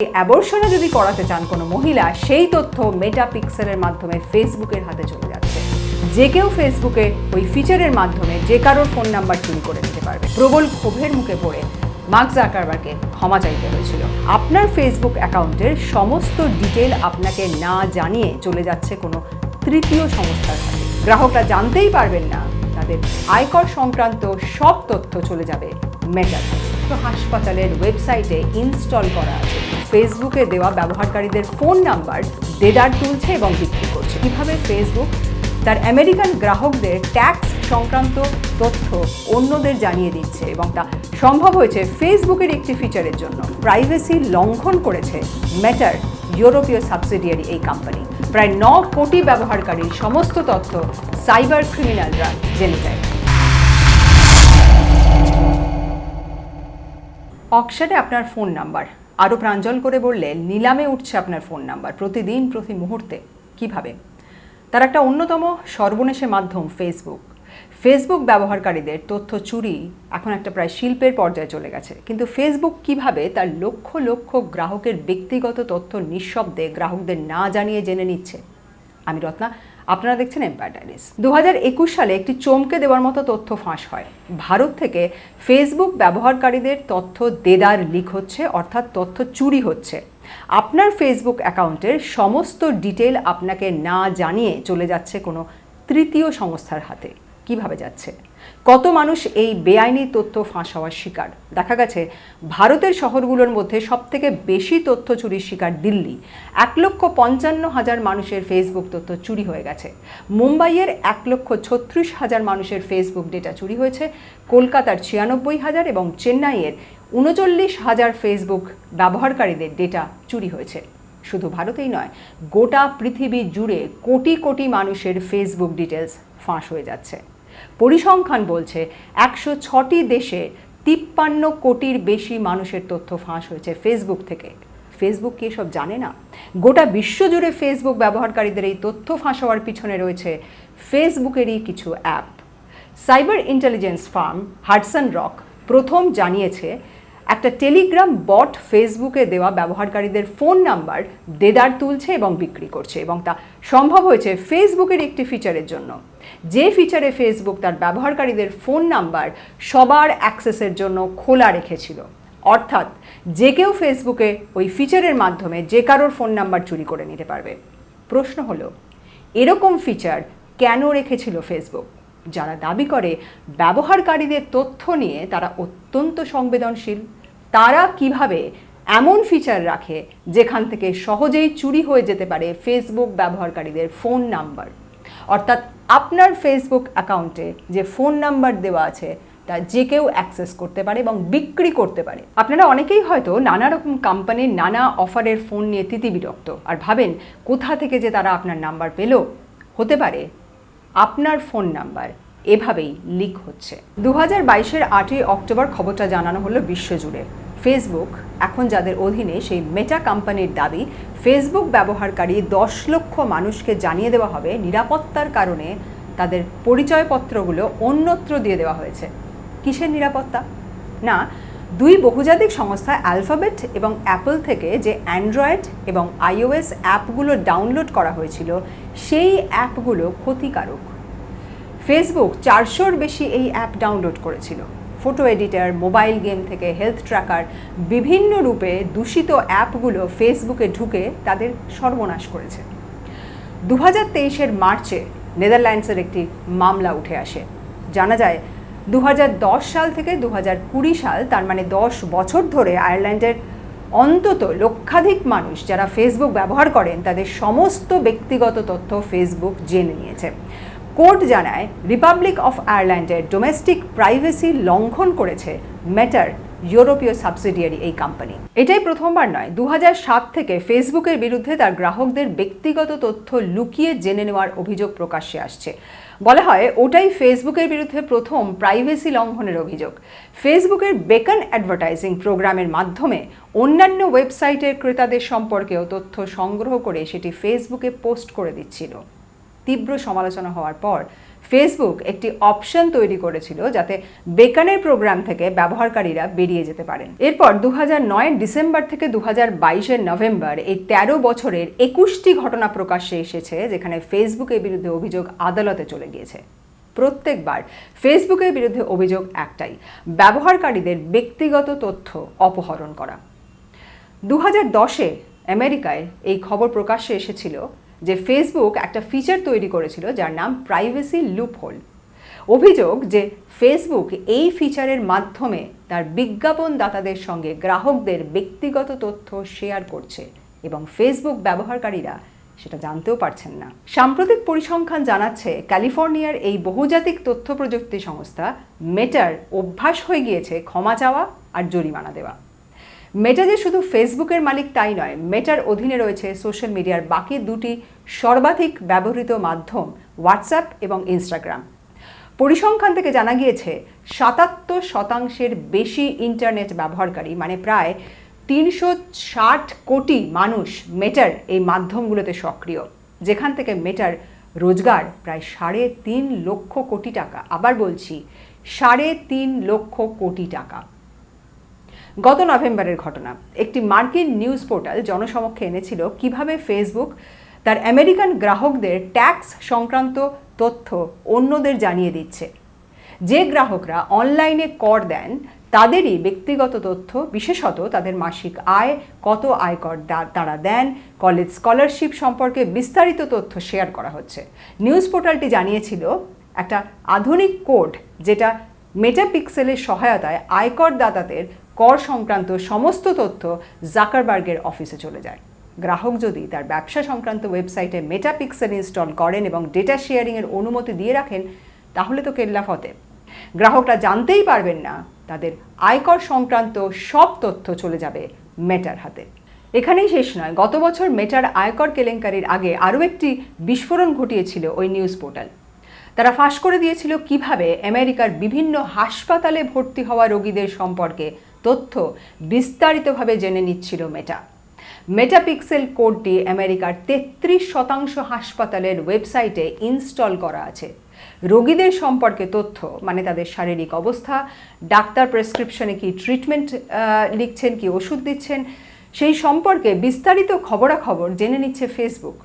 অ্যাবর্শনে যদি করাতে চান কোনো মহিলা, সেই তথ্য মেটা পিক্সেলের মাধ্যমে ফেসবুকের হাতে চলে যাচ্ছে। যে কেউ ফেসবুকে ওই ফিচারের মাধ্যমে যে কারোর ফোন নাম্বার চুরি করে নিতে পারবে। প্রবল ক্ষোভের মুখে পড়ে মার্ক জাকারবার্গকে ক্ষমা চাইতে হয়েছিল। আপনার ফেসবুক অ্যাকাউন্টের সমস্ত ডিটেল আপনাকে না জানিয়ে চলে যাচ্ছে কোনো তৃতীয় সংস্থার হাতে। গ্রাহকরা জানতেই পারবেন না তাদের আয়কর সংক্রান্ত সব তথ্য চলে যাবে মেটার হাসপাতালের ওয়েবসাইটে ইনস্টল করা আছে। ফেসবুকে দেওয়া ব্যবহারকারীদের ফোন নাম্বার দেদার তুলছে এবং বিক্রি করছে। কীভাবে ফেসবুক তার আমেরিকান গ্রাহকদের ট্যাক্স সংক্রান্ত তথ্য অন্যদের জানিয়ে দিচ্ছে এবং তা সম্ভব হয়েছে ফেসবুকের একটি ফিচারের জন্য। প্রাইভেসি লঙ্ঘন করেছে মেটার ইউরোপীয় সাবসিডিয়ারি এই কোম্পানি। প্রায় ন কোটি ব্যবহারকারীর সমস্ত তথ্য সাইবার ক্রিমিনালরা জেনে যায়। অকশানে আপনার ফোন নাম্বার। আরও প্রাঞ্জল করে বললে, নিলামে উঠছে আপনার ফোন নাম্বার। প্রতিদিন, প্রতি মুহূর্তে। কীভাবে? তার একটা অন্যতম সর্বনেশে মাধ্যম ফেসবুক ফেসবুক ব্যবহারকারীদের তথ্য চুরি এখন একটা প্রায় শিল্পের পর্যায়ে চলে গেছে। কিন্তু ফেসবুক কীভাবে তার লক্ষ লক্ষ গ্রাহকের ব্যক্তিগত তথ্য নিঃশব্দে গ্রাহকদের না জানিয়ে জেনে নিচ্ছে? আমি রত্না আপনারা দেখছেন এম্পায়ার ডাইরিস দু সালে একটি চমকে দেওয়ার মতো তথ্য ফাঁস হয়। ভারত থেকে ফেসবুক ব্যবহারকারীদের তথ্য দেদার লিক হচ্ছে, অর্থাৎ তথ্য চুরি হচ্ছে। আপনার ফেসবুক অ্যাকাউন্টের সমস্ত ডিটেল আপনাকে না জানিয়ে চলে যাচ্ছে কোনো তৃতীয় সংস্থার হাতে। কীভাবে যাচ্ছে? কত মানুষ এই বেআইনি তথ্য ফাঁস হওয়ার শিকার? দেখা গেছে, ভারতের শহরগুলোর মধ্যে সবথেকে বেশি তথ্য চুরির শিকার দিল্লি। এক লক্ষ পঞ্চান্ন হাজার মানুষের ফেসবুক তথ্য চুরি হয়ে গেছে। মুম্বাইয়ের এক লক্ষ ছত্রিশ হাজার মানুষের ফেসবুক ডেটা চুরি হয়েছে। কলকাতার ছিয়ানব্বই হাজার এবং চেন্নাইয়ের উনচল্লিশ হাজার ফেসবুক ব্যবহারকারীদের ডেটা চুরি হয়েছে। শুধু ভারতেই নয়, গোটা পৃথিবী জুড়ে কোটি কোটি মানুষের ফেসবুক ডিটেলস ফাঁস হয়ে যাচ্ছে। পরিসংখ্যান বলছে একশো ছটি দেশে তিপ্পান্ন কোটির বেশি মানুষের তথ্য ফাঁস হয়েছে ফেসবুক থেকে। ফেসবুক কি এসব জানে না? গোটা বিশ্বজুড়ে ফেসবুক ব্যবহারকারীদের এই তথ্য ফাঁস হওয়ার পিছনে রয়েছে ফেসবুকেরই কিছু app cyber intelligence firm Hudson Rock প্রথম জানিয়েছে একটা টেলিগ্রাম বট ফেসবুকে দেওয়া ব্যবহারকারীদের ফোন নাম্বার দেদার তুলছে এবং বিক্রি করছে এবং তা সম্ভব হয়েছে ফেসবুকের একটি ফিচারের জন্য। যে ফিচারে ফেসবুক তার ব্যবহারকারীদের ফোন নাম্বার সবার অ্যাক্সেসের জন্য খোলা রেখেছিল। অর্থাৎ যে কেউ ফেসবুকে ওই ফিচারের মাধ্যমে যে কারোর ফোন নাম্বার চুরি করে নিতে পারবে। প্রশ্ন হলো, এরকম ফিচার কেন রেখেছিল ফেসবুক? যারা দাবি করে, ব্যবহারকারীদের তথ্য নিয়ে তারা অত্যন্ত সংবেদনশীল। তারা কীভাবে এমন ফিচার রাখে যেখান থেকে সহজেই চুরি হয়ে যেতে পারে ফেসবুক ব্যবহারকারীদের ফোন নাম্বার অর্থাৎ আপনার ফেসবুক অ্যাকাউন্টে যে ফোন নাম্বার দেওয়া আছে, তা যে কেউ অ্যাক্সেস করতে পারে এবং বিক্রি করতে পারে। আপনারা অনেকেই হয়তো নানা রকম কোম্পানির নানা অফারের ফোন নিয়ে তিতিবিরক্ত। আর ভাবেন, কোথা থেকে যে তারা আপনার নাম্বার পেল? হতে পারে আপনার ফোন নাম্বার এভাবেই লিক হচ্ছে। দু হাজার বাইশের আটই অক্টোবর খবরটা জানানো হলো বিশ্বজুড়ে। ফেসবুক এখন যাদের অধীনে সেই মেটা কোম্পানির দাবি ফেসবুক ব্যবহারকারী দশ লক্ষ মানুষকে জানিয়ে দেওয়া হবে নিরাপত্তার কারণে তাদের পরিচয়পত্রগুলো অন্যত্র দিয়ে দেওয়া হয়েছে। কিসের নিরাপত্তা? না, দুই বহুজাতিক সংস্থা অ্যালফাবেট এবং অ্যাপল থেকে যে অ্যান্ড্রয়েড এবং আইওএস অ্যাপগুলো ডাউনলোড করা হয়েছিল, সেই অ্যাপগুলো ক্ষতিকারক। ফেসবুক চারশোর বেশি এই অ্যাপ ডাউনলোড করেছিল। ফটো এডিটার মোবাইল গেম থেকে হেলথ ট্র্যাকার বিভিন্ন রূপে দূষিত অ্যাপগুলো ফেসবুকে ঢুকে তাদের সর্বনাশ করেছে। দু হাজার তেইশের মার্চে নেদারল্যান্ডসের একটি মামলা উঠে আসে। জানা যায় দু হাজার দশ সাল থেকে দু হাজার কুড়ি সাল, তার মানে দশ বছর ধরে আয়ারল্যান্ডের অন্তত লক্ষাধিক মানুষ যারা ফেসবুক ব্যবহার করেন, তাদের সমস্ত ব্যক্তিগত তথ্য ফেসবুক জেনে নিয়েছে। কোর্ট জানায় রিপাবলিক অফ আয়ারল্যান্ডের ডোমেস্টিক প্রাইভেসি লঙ্ঘন করেছে মেটার ইউরোপীয় সাবসিডিয়ারি এই কোম্পানি এটাই প্রথমবার নয় দু থেকে ফেসবুকের বিরুদ্ধে তার গ্রাহকদের ব্যক্তিগত তথ্য লুকিয়ে জেনে নেওয়ার অভিযোগ প্রকাশ্যে আসছে। বলা হয়, ওটাই ফেসবুকের বিরুদ্ধে প্রথম প্রাইভেসি লঙ্ঘনের অভিযোগ। ফেসবুকের বেকন অ্যাডভার্টাইজিং প্রোগ্রামের মাধ্যমে অন্যান্য ওয়েবসাইটের ক্রেতাদের সম্পর্কেও তথ্য সংগ্রহ করে সেটি ফেসবুকে পোস্ট করে দিচ্ছিল। তীব্র সমালোচনা হওয়ার পর ফেসবুক একটি অপশন তৈরি করেছিল যাতে বেকানের প্রোগ্রাম থেকে ব্যবহারকারীরা বেরিয়ে যেতে পারেন। এরপর দু নয় ডিসেম্বর থেকে দু হাজার নভেম্বর এই তেরো বছরের একুশটি ঘটনা প্রকাশ্যে এসেছে যেখানে ফেসবুকের বিরুদ্ধে অভিযোগ আদালতে চলে গিয়েছে। প্রত্যেকবার ফেসবুকের বিরুদ্ধে অভিযোগ একটাই, ব্যবহারকারীদের ব্যক্তিগত তথ্য অপহরণ করা। দু হাজার দশে আমেরিকায় এই খবর প্রকাশ্যে এসেছিল যে ফেসবুক একটা ফিচার তৈরি করেছিল যার নাম প্রাইভেসি লুপহোল অভিযোগ যে ফেসবুক এই ফিচারের মাধ্যমে তার বিজ্ঞাপনদাতাদের সঙ্গে গ্রাহকদের ব্যক্তিগত তথ্য শেয়ার করছে এবং ফেসবুক ব্যবহারকারীরা সেটা জানতেও পারছেন না। সাম্প্রতিক পরিসংখ্যান জানাচ্ছে ক্যালিফোর্নিয়ার এই বহুজাতিক তথ্য প্রযুক্তি সংস্থা মেটার অভ্যাস হয়ে গিয়েছে ক্ষমা চাওয়া আর জরিমানা দেওয়া। মেটা যে শুধু ফেসবুকের মালিক তাই নয় মেটার অধীনে রয়েছে সোশ্যাল মিডিয়ার বাকি দুটি সর্বাধিক ব্যবহৃত মাধ্যম হোয়াটসঅ্যাপ এবং ইনস্টাগ্রাম পরিসংখ্যান থেকে জানা গিয়েছে, সাতাত্তর শতাংশের বেশি ইন্টারনেট ব্যবহারকারী মানে প্রায় তিনশো ষাট কোটি মানুষ মেটার এই মাধ্যমগুলোতে সক্রিয়, যেখান থেকে মেটার রোজগার প্রায় সাড়ে তিন লক্ষ কোটি টাকা। আবার বলছি, সাড়ে তিন লক্ষ কোটি টাকা। গত নভেম্বরের ঘটনা। একটি মার্কিন নিউজ পোর্টাল জনসমক্ষে এনেছিল কীভাবে ফেসবুক তার আমেরিকান গ্রাহকদের ট্যাক্স সংক্রান্ত তথ্য অন্যদের জানিয়ে দিচ্ছে। যে গ্রাহকরা অনলাইনে কর দেন, তাদেরই ব্যক্তিগত তথ্য, বিশেষত তাদের মাসিক আয়, কত আয়কর তারা দেন, কলেজ স্কলারশিপ সম্পর্কে বিস্তারিত তথ্য শেয়ার করা হচ্ছে। নিউজ পোর্টালটি জানিয়েছিল একটা আধুনিক কোড যেটা মেটাপিক্সেলের সহায়তায় আয়কর দাতাদের কর সংক্রান্ত সমস্ত তথ্য জাকারবার্গের অফিসে চলে যায়। গ্রাহক যদি তার ব্যবসা সংক্রান্ত ওয়েবসাইটে মেটাপিক্সেল ইনস্টল করেন এবং ডেটা শেয়ারিংয়ের অনুমতি দিয়ে রাখেন, তাহলে তো কেল্লা ফতে। গ্রাহকরা জানতেই পারবেন না তাদের আয়কর সংক্রান্ত সব তথ্য চলে যাবে মেটার হাতে। এখানেই শেষ নয়, গত বছর মেটার আয়কর কেলেঙ্কারির আগে আরও একটি বিস্ফোরণ ঘটিয়েছিল ওই নিউজ পোর্টাল। তারা ফাঁস করে দিয়েছিল কীভাবে আমেরিকার বিভিন্ন হাসপাতালে ভর্তি হওয়া রোগীদের সম্পর্কে তথ্য বিস্তারিতভাবে জেনে নিচ্ছিল মেটা মেটাপিক্সেল কোডটি আমেরিকার তেত্রিশ শতাংশ হাসপাতালের ওয়েবসাইটে ইনস্টল করা আছে। রোগীদের সম্পর্কে তথ্য মানে তাদের শারীরিক অবস্থা, ডাক্তার প্রেসক্রিপশনে কি ট্রিটমেন্ট লিখছেন, কি ওষুধ দিচ্ছেন, সেই সম্পর্কে বিস্তারিত খবরাখবর জেনে নিচ্ছে ফেসবুক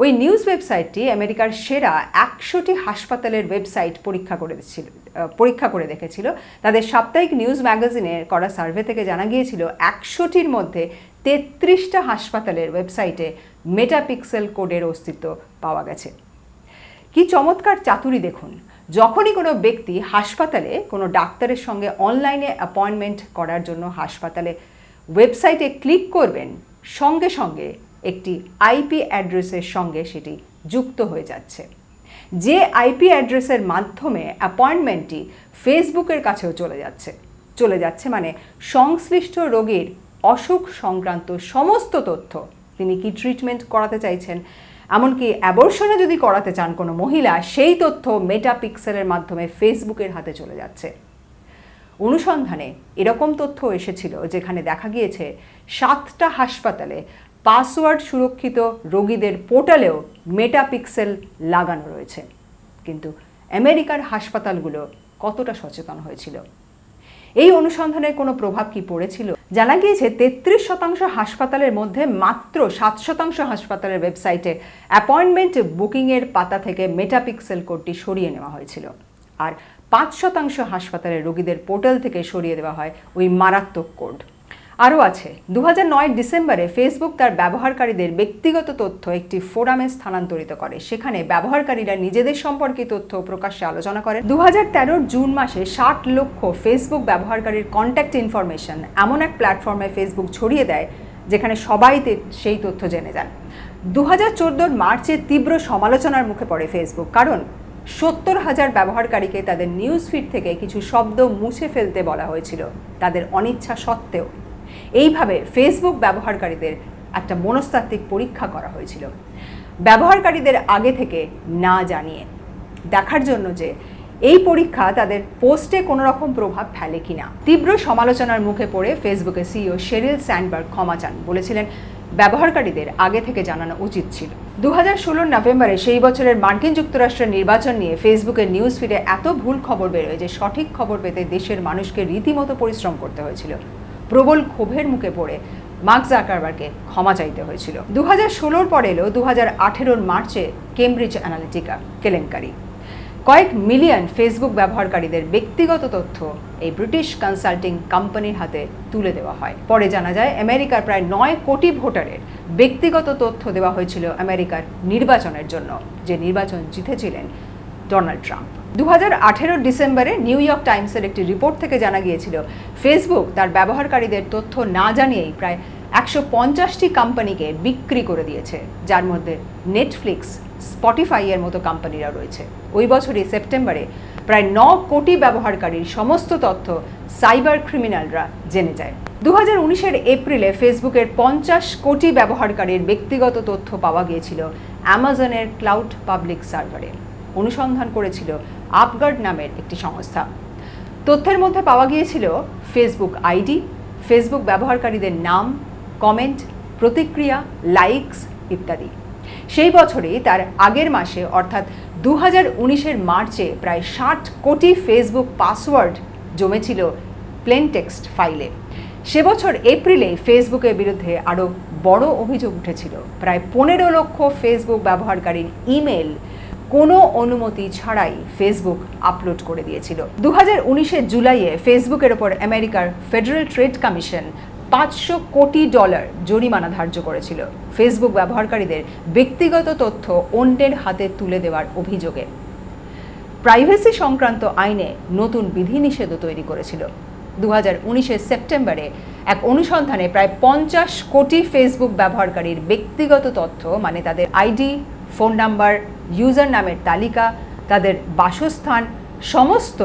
ওই নিউজ ওয়েবসাইটটি আমেরিকার সেরা একশোটি হাসপাতালের ওয়েবসাইট পরীক্ষা করে দিচ্ছিল পরীক্ষা করে দেখেছিল। তাদের সাপ্তাহিক নিউজ ম্যাগাজিনে করা সার্ভে থেকে জানা গিয়েছিল, একশোটির মধ্যে তেত্রিশটা হাসপাতালের ওয়েবসাইটে মেটাপিক্সেল কোডের অস্তিত্ব পাওয়া গেছে। কি চমৎকার চাতুরি দেখুন, যখনই কোনো ব্যক্তি হাসপাতালে কোনো ডাক্তারের সঙ্গে অনলাইনে অ্যাপয়েন্টমেন্ট করার জন্য হাসপাতালে ওয়েবসাইটে ক্লিক করবেন, সঙ্গে সঙ্গে একটি আইপি অ্যাড্রেসের সঙ্গে সেটি যুক্ত হয়ে যাচ্ছে। যে আইপি অ্যাড্রেসের মাধ্যমে অ্যাপয়েন্টমেন্টটি ফেসবুকের কাছেও চলে যাচ্ছে। চলে যাচ্ছে মানে সংশ্লিষ্ট রোগীর অসুখ সংক্রান্ত সমস্ত তথ্য তিনি কি ট্রিটমেন্ট করাতে চাইছেন? এমনকি অ্যাবর্শনে যদি করাতে চান কোনো মহিলা, সেই তথ্য মেটাপিক্সেলের মাধ্যমে ফেসবুকের হাতে চলে যাচ্ছে। অনুসন্ধানে এরকম তথ্য এসেছিল যেখানে দেখা গিয়েছে সাতটা হাসপাতালে পাসওয়ার্ড সুরক্ষিত রোগীদের পোর্টালেও মেটাপিক্সেল লাগানো রয়েছে। কিন্তু আমেরিকার হাসপাতালগুলো কতটা সচেতন হয়েছিল? এই অনুসন্ধানের কোনো প্রভাব কি পড়েছিল? জানা গিয়েছে, তেত্রিশ শতাংশ হাসপাতালের মধ্যে মাত্র সাত শতাংশ হাসপাতালের ওয়েবসাইটে অ্যাপয়েন্টমেন্ট বুকিংয়ের পাতা থেকে মেটাপিক্সেল কোডটি সরিয়ে নেওয়া হয়েছিল। আর পাঁচ শতাংশ হাসপাতালের রোগীদের পোর্টাল থেকে সরিয়ে দেওয়া হয় ওই মারাত্মক কোড। আরও আছে। দু নয় ডিসেম্বরে ফেসবুক তার ব্যবহারকারীদের ব্যক্তিগত তথ্য একটি ফোরামে স্থানান্তরিত করে। সেখানে ব্যবহারকারীরা নিজেদের সম্পর্কে তথ্য প্রকাশ্যে আলোচনা করে। দু হাজার জুন মাসে ষাট লক্ষ ফেসবুক ব্যবহারকারীর কন্ট্যাক্ট ইনফরমেশন এমন এক প্ল্যাটফর্মে ফেসবুক ছড়িয়ে দেয়, যেখানে সবাই সেই তথ্য জেনে যান। দু হাজার মার্চে তীব্র সমালোচনার মুখে পড়ে ফেসবুক, কারণ সত্তর হাজার ব্যবহারকারীকে তাদের নিউজ ফিড থেকে কিছু শব্দ মুছে ফেলতে বলা হয়েছিল। তাদের অনিচ্ছা সত্ত্বেও। এইভাবে ফেসবুক ব্যবহারকারীদের একটা মনস্তাত্ত্বিক পরীক্ষা করা হয়েছিল। ব্যবহারকারীদের আগে থেকে না জানিয়ে দেখার জন্য যে এই পরীক্ষা তাদের পোস্টে কোনো রকম প্রভাব ফেলে কিনা। তীব্র সমালোচনার মুখে পড়ে ফেসবুকে সিইও শেরিল স্যান্ডবার্গ ক্ষমা চান বলেছিলেন। ব্যবহারকারীদের আগে থেকে জানানো উচিত ছিল। দু হাজার ষোলোর নভেম্বরে সেই বছরের মার্কিন যুক্তরাষ্ট্রের নির্বাচন নিয়ে ফেসবুকের নিউজ ফিডে এত ভুল খবর বেরোয় যে সঠিক খবর পেতে দেশের মানুষকে রীতিমতো পরিশ্রম করতে হয়েছিল। প্রবল ক্ষোভের মুখে পড়ে মার্ক জাকারবারকে ক্ষমা চাইতে হয়েছিল। দু হাজার ষোলোর পর এলো দু হাজার আঠেরোর মার্চে কেমব্রিজ অ্যানালিটিকা, কেলেঙ্কারি। কয়েক মিলিয়ন ফেসবুক ব্যবহারকারীদের ব্যক্তিগত তথ্য এই ব্রিটিশ কনসাল্টিং কোম্পানির হাতে তুলে দেওয়া হয়। পরে জানা যায়, আমেরিকার প্রায় নয় কোটি ভোটারের ব্যক্তিগত তথ্য দেওয়া হয়েছিল আমেরিকার নির্বাচনের জন্য, যে নির্বাচন জিতেছিলেন ডোনাল্ড ট্রাম্প। দু হাজার আঠেরো ডিসেম্বরে নিউ ইয়র্ক টাইমসের একটি রিপোর্ট থেকে জানা গিয়েছিল, ফেসবুক তার ব্যবহারকারীদের তথ্য না জানিয়েই প্রায় একশো পঞ্চাশটি কোম্পানিকে বিক্রি করে দিয়েছে, যার মধ্যে নেটফ্লিক্স স্পটিফাই এর মতো কোম্পানিরা রয়েছে। ওই বছরই সেপ্টেম্বরে প্রায় ন কোটি ব্যবহারকারীর সমস্ত তথ্য সাইবার ক্রিমিনালরা জেনে যায়। দু হাজার এপ্রিলে ফেসবুকের পঞ্চাশ কোটি ব্যবহারকারীর ব্যক্তিগত তথ্য পাওয়া গিয়েছিল অ্যামাজনের ক্লাউড পাবলিক সার্ভারে অনুসন্ধান করেছিল আপগার্ড নামের একটি সংস্থা। তথ্যের মধ্যে পাওয়া গিয়েছিল ফেসবুক আইডি, ফেসবুক ব্যবহারকারীদের নাম, কমেন্ট, প্রতিক্রিয়া, লাইকস ইত্যাদি। সেই বছরই তার আগের মাসে, অর্থাৎ দু হাজার মার্চে প্রায় ষাট কোটি ফেসবুক পাসওয়ার্ড জমেছিল প্লেন টেক্সট ফাইলে। সে বছর এপ্রিলে ফেসবুকের বিরুদ্ধে আরও বড় অভিযোগ উঠেছিল। প্রায় পনেরো লক্ষ ফেসবুক ব্যবহারকারীর ইমেল কোনো অনুমতি ছাড়াই ফেসবুক আপলোড করে দিয়েছিল। দু হাজার জুলাইয়ে ফেসবুকের ওপর আমেরিকার ফেডারেল ট্রেড কমিশন পাঁচশো কোটি ডলার জরিমানা ধার্য করেছিল। ফেসবুক ব্যবহারকারীদের ব্যক্তিগত তথ্য অন্যের হাতে তুলে দেওয়ার অভিযোগে। প্রাইভেসি সংক্রান্ত আইনে নতুন বিধিনিষেধও তৈরি করেছিল। দু হাজার সেপ্টেম্বরে এক অনুসন্ধানে প্রায় পঞ্চাশ কোটি ফেসবুক ব্যবহারকারীর ব্যক্তিগত তথ্য মানে তাদের আইডি ফোন নাম্বার, ইউজার নামের তালিকা, তাদের বাসস্থান, সমস্ত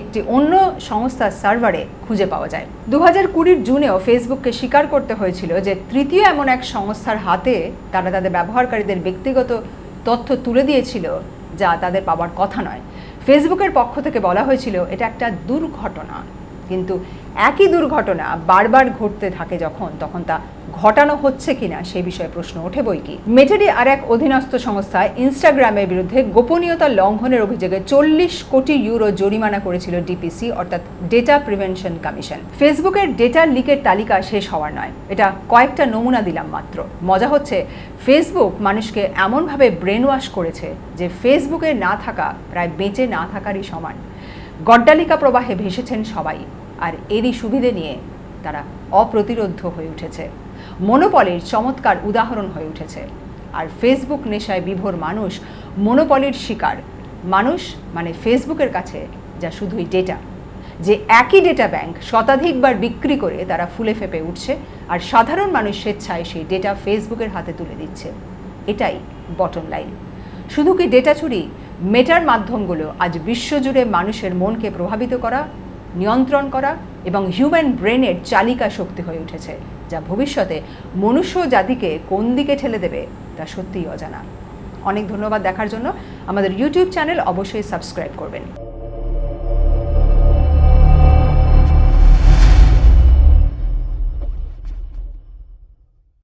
একটি অন্য সংস্থার সার্ভারে খুঁজে পাওয়া যায়। দু হাজার কুড়ির জুনেও ফেসবুককে স্বীকার করতে হয়েছিল যে তৃতীয় এমন এক সংস্থার হাতে তারা তাদের ব্যবহারকারীদের ব্যক্তিগত তথ্য তুলে দিয়েছিল যা তাদের পাওয়ার কথা নয়। ফেসবুকের পক্ষ থেকে বলা হয়েছিল, এটা একটা দুর্ঘটনা। কিন্তু একই দুর্ঘটনা বারবার ঘটতে থাকে যখন, তখন তা ঘটানো হচ্ছে কিনা সে বিষয়ে প্রশ্ন ওঠে বই কি? মেটেরি আর এক অধীনস্থ সংস্থা ইনস্টাগ্রামের বিরুদ্ধে গোপনীয়তা লঙ্ঘনের অভিযোগে চল্লিশ কোটি ইউরো জরিমানা করেছিল ডিপিসি, অর্থাৎ ডেটা প্রিভেনশন কমিশন। ফেসবুকের ডেটা লিকের তালিকা শেষ হওয়ার নয়। এটা কয়েকটা নমুনা দিলাম মাত্র। মজা হচ্ছে, ফেসবুক মানুষকে এমনভাবে ব্রেন ওয়াশ করেছে যে ফেসবুকে না থাকা, প্রায় বেঁচে না থাকারই সমান। গড্ডালিকা প্রবাহে ভেসেছেন সবাই, আর এরই সুবিধে নিয়ে তারা অপ্রতিরোধ্য হয়ে উঠেছে। মনোপলির চমৎকার উদাহরণ হয়ে উঠেছে। আর ফেসবুক নেশায় বিভোর মানুষ, মনোপলির শিকার। মানুষ মানে ফেসবুকের কাছে যা শুধুই ডেটা। যে একই ডেটা ব্যাংক শতাধিকবার বিক্রি করে তারা ফুলে ফেপে উঠছে, আর সাধারণ মানুষ স্বেচ্ছায় সেই ডেটা ফেসবুকের হাতে তুলে দিচ্ছে। এটাই বটম লাইন শুধু কি ডেটা চুরি মেটার মাধ্যমগুলো আজ বিশ্বজুড়ে মানুষের মনকে প্রভাবিত করা, নিয়ন্ত্রণ করা এবং হিউম্যান ব্রেনের চালিকা শক্তি হয়ে উঠেছে, যা ভবিষ্যতে মনুষ্য জাতিকে কোন দিকে ঠেলে দেবে তা সত্যিই অজানা। অনেক ধন্যবাদ দেখার জন্য। আমাদের ইউটিউব চ্যানেল অবশ্যই সাবস্ক্রাইব করবেন।